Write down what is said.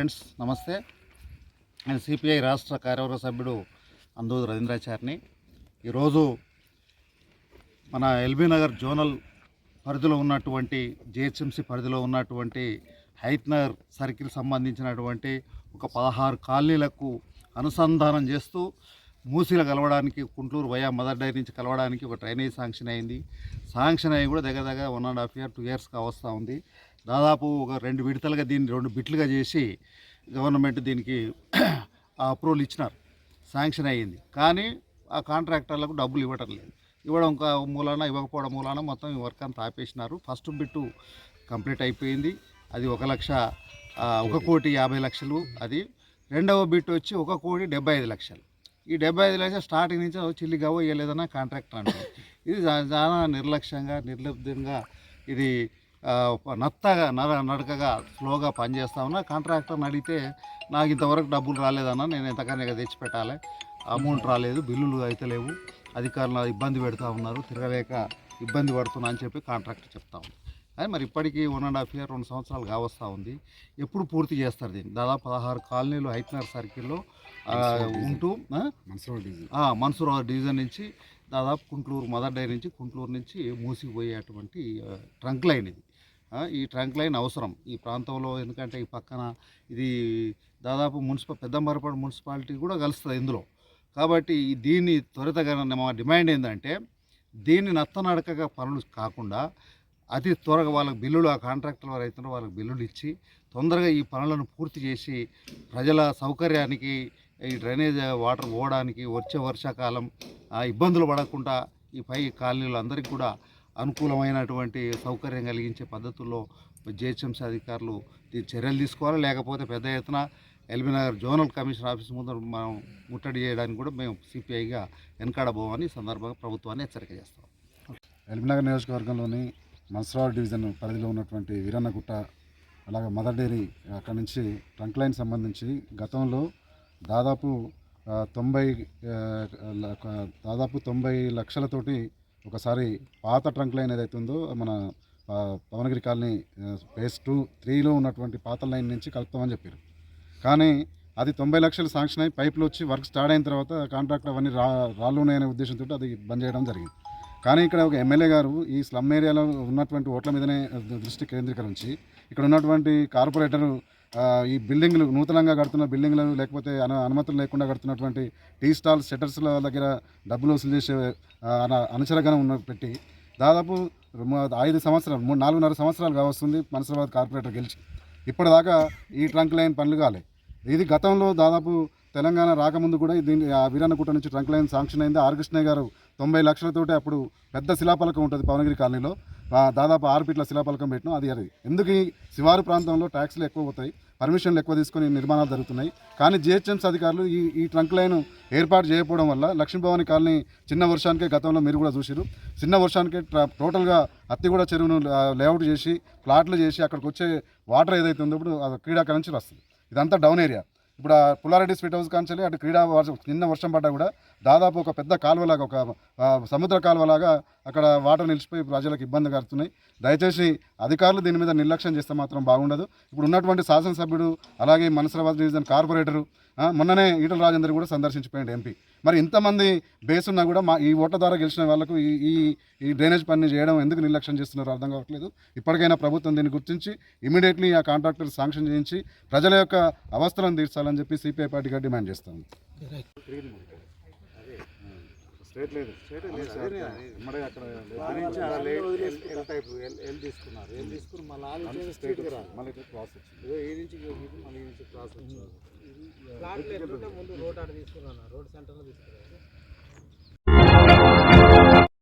Friends నమస్తే. నేను CPI రాష్ట్ర కార్యవర్గ సభ్యుడు అందూరు రవీంద్రాచారిని. ఈరోజు మన ఎల్బీ నగర్ జోనల్ పరిధిలో ఉన్నటువంటి జిహెచ్ఎంసి పరిధిలో ఉన్నటువంటి హైత్నగర్ సర్కిల్ సంబంధించినటువంటి ఒక పదహారు కాలనీలకు అనుసంధానం చేస్తూ మూసీలు కలవడానికి కుంటూరు వయా మదర్ డైరీ నుంచి కలవడానికి ఒక డ్రైనేజ్ శాంక్షన్ అయింది. శాంక్షన్ అయ్యి కూడా దగ్గర దగ్గర one and half year two ఇయర్స్గా వస్తూ ఉంది. దాదాపు ఒక రెండు విడతలుగా దీన్ని రెండు బిట్లుగా చేసి గవర్నమెంట్ దీనికి అప్రూవల్ ఇచ్చినారు. శాంక్షన్ అయ్యింది. కానీ ఆ కాంట్రాక్టర్లకు డబ్బులు ఇవ్వటం లేదు ఇవ్వడం ఒక మూలాన ఇవ్వకపోవడం మూలాన మొత్తం ఈ వర్క్ అంతా ఆపేసినారు. ఫస్ట్ బిట్టు కంప్లీట్ అయిపోయింది. అది ఒక లక్ష ఒక కోటి యాభై లక్షలు అది. రెండవ బిట్ వచ్చి ఒక కోటి డెబ్బై ఐదు లక్షలు. ఈ డెబ్బై ఐదు లక్షలు స్టార్టింగ్ నుంచి చిల్లిగా ఇవ్వలేదన్న కాంట్రాక్టర్ అంటారు ఇది చాలా నిర్లక్ష్యంగా నిర్లబ్ధంగా ఇది నత్తగా నర నడకగా స్లోగా పనిచేస్తా ఉన్నా కాంట్రాక్టర్ని అడిగితే నాకు ఇంతవరకు డబ్బులు రాలేదన్న నేను ఎంతకన్నా తెచ్చి పెట్టాలి అమౌంట్ రాలేదు బిల్లులు అయితే లేవు. అధికారులు ఇబ్బంది పెడతా ఉన్నారు తిరగలేక ఇబ్బంది పడుతున్నా అని చెప్పి కాంట్రాక్టర్ చెప్తా ఉంది అది మరి ఇప్పటికీ వన్ అండ్ హాఫ్ ఇయర్ రెండు సంవత్సరాలు కావస్తూ ఉంది. ఎప్పుడు పూర్తి చేస్తారు దీన్ని? దాదాపు పదహారు కాలనీలు హైట్నర్ సర్కిల్లో ఉంటూ ఆ? ఆ, మన్సూర్ డివిజన్ నుంచి దాదాపు కుంట్లూరు మదర్ డైరీ నుంచి కుంట్లూరు నుంచి మూసిపోయేటువంటి ట్రంక్ లైన్ ఇది. ఈ ట్రంక్ లైన్ అవసరం. ఈ ప్రాంతంలో ఎందుకంటే ఈ పక్కన ఇది దాదాపు మున్సిపల్ పెద్దంబరపాడు మున్సిపాలిటీ కూడా కలుస్తుంది ఇందులో. కాబట్టి దీన్ని త్వరితగా మా డిమాండ్ ఏంటంటే దీన్ని నత్తనడకగా పనులు కాకుండా అతి త్వరగా వాళ్ళకి బిల్లులు ఆ కాంట్రాక్టర్ వారు అయితే వాళ్ళకి బిల్లులు ఇచ్చి తొందరగా ఈ పనులను పూర్తి చేసి ప్రజల సౌకర్యానికి ఈ డ్రైనేజ్ వాటర్ పోవడానికి వచ్చే వర్షాకాలం ఆ, ఇబ్బందులు పడకుండా ఈ పై కాలనీలు అందరికీ కూడా అనుకూలమైనటువంటి సౌకర్యం కలిగించే పద్ధతుల్లో జిహెచ్ఎంసీ అధికారులు దీని చర్యలు తీసుకోవాలి. లేకపోతే పెద్ద ఎత్తున ఎల్బీనగర్ జోనల్ కమిషన్ ఆఫీస్ ముందు మనం ముట్టడి చేయడానికి కూడా మేము సిపిఐగా వెనకాడబోమని సందర్భంగా ప్రభుత్వాన్ని హెచ్చరిక చేస్తాం. ఎల్బీనగర్ నియోజకవర్గంలోని మన్సరావు డివిజన్ పరిధిలో ఉన్నటువంటి వీరన్నగుట్ట అలాగే మదర్ డైరీ అక్కడి నుంచి ట్రంక్ లైన్ సంబంధించి గతంలో దాదాపు తొంభై ల- దాదాపు తొంభై లక్షలతోటి ఒకసారి పాత ట్రంక్ లైన్ ఏదైతే ఉందో మన పవనగిరి కాలనీ ఫేస్ టూ త్రీలో ఉన్నటువంటి పాత లైన్ నుంచి కలుపుతామని చెప్పారు. కానీ అది తొంభై లక్షలు శాంక్షన్ అయి పైపులు వచ్చి వర్క్ స్టార్ట్ అయిన తర్వాత కాంట్రాక్టర్ అవన్నీ రా రాళ్ళు ఉన్నాయనే ఉద్దేశంతో అది బంద్ చేయడం జరిగింది. కానీ ఇక్కడ ఒక ఎమ్మెల్యే గారు ఈ స్లమ్ ఏరియాలో ఉన్నటువంటి ఓట్ల మీదనే దృష్టి కేంద్రీకరించి ఇక్కడ ఉన్నటువంటి కార్పొరేటర్ ఈ బిల్డింగ్లు నూతనంగా కడుతున్న బిల్డింగ్లు లేకపోతే అన అనుమతులు లేకుండా కడుతున్నటువంటి టీ స్టాల్ షెటర్స్ల దగ్గర డబ్బులు వసూలు చేసే ఆ, అన- ఉన్న పెట్టి దాదాపు ఐదు సంవత్సరాలు మూడు నాలుగున్నర సంవత్సరాలు కావస్తుంది మనసరాబాద్ కార్పొరేటర్ గెలిచి. ఇప్పటిదాకా ఈ ట్రంక్ లైన్ పనులు కాలే. ఇది గతంలో దాదాపు తెలంగాణ రాకముందు కూడా దీని ఆ వీరన్నగుట్ట నుంచి ట్రంక్ లైన్ శాంక్షన్ అయింది. ఆర్ కృష్ణయ్య గారు తొంభై లక్షలతోటి అప్పుడు పెద్ద శిలాపలకం ఉంటుంది పవనగిరి కాలనీలో. దాదాపు ఆరు ఫీట్ల శిలాపలకం పెట్టినాం. అది అది. ఎందుకు ఈ శివారు ప్రాంతంలో ట్యాక్స్లు ఎక్కువ పోతాయి పర్మిషన్లు ఎక్కువ తీసుకొని నిర్మాణాలు జరుగుతున్నాయి. కానీ జిహెచ్ఎంసీ అధికారులు ఈ ఈ ట్రంక్ లైన్ ఏర్పాటు చేయకపోవడం వల్ల లక్ష్మీభవాని కాలనీ చిన్న వర్షానికే గతంలో మీరు కూడా చూసిరు చిన్న వర్షానికే ట్రా- టోటల్గా అత్తిగూడ చెరువును లేఅవుట్ చేసి ప్లాట్లు చేసి అక్కడికి వచ్చే వాటర్ ఏదైతే ఉందో ఇప్పుడు అది క్రీడాకాలం నుంచి వస్తుంది. ఇదంతా డౌన్ ఏరియా. ఇప్పుడు ఆ పుల్లారెడ్డి స్వీట్ హౌస్ కాంచెలి అటు క్రీడా వర్షం నిన్న వర్షం పడ్డా కూడా దాదాపు ఒక పెద్ద కాలువలాగా ఒక సముద్ర కాలువలాగా అక్కడ వాటర్ నిలిచిపోయి ప్రజలకు ఇబ్బంది కలుగుతున్నాయి. దయచేసి అధికారులు దీని మీద నిర్లక్ష్యం చేస్తే మాత్రం బాగుండదు. ఇప్పుడు ఉన్నటువంటి శాసనసభ్యుడు అలాగే మనసరాబాద్ డివిజన్ కార్పొరేటరు మొన్ననే ఈటల రాజేందర్ కూడా సందర్శించిపోయాడు ఎంపీ. మరి ఇంతమంది బేస్ ఉన్నా కూడా మా ఈ ఓట్ల ద్వారా గెలిచిన వాళ్ళకు ఈ ఈ ఈ డ్రైనేజ్ పని చేయడం ఎందుకు నిర్లక్ష్యం చేస్తున్నారో అర్థం కావట్లేదు. ఇప్పటికైనా ప్రభుత్వం దీన్ని గుర్తించి ఇమీడియట్లీ ఆ కాంట్రాక్టర్ శాంక్షన్ చేయించి ప్రజల యొక్క అవస్థలను తీర్చాలని చెప్పి సిపిఐ పార్టీగా డిమాండ్ చేస్తాము స్ట్రేట్ లేదు తీసుకున్నారు. ఎల్ తీసుకుని మళ్ళీ స్ట్రీట్కి రా మళ్ళీ క్రాస్ వచ్చింది. ఇదో ఈ నుంచి ఇది, మళ్ళీ ఈ నుంచి క్రాస్ వచ్చింది. ప్లాట్లు ఎట్లుంటే ముందు రోడ్ ఆడ తీసుకున్నాను. రోడ్ సెంటర్లో తీసుకున్నాను.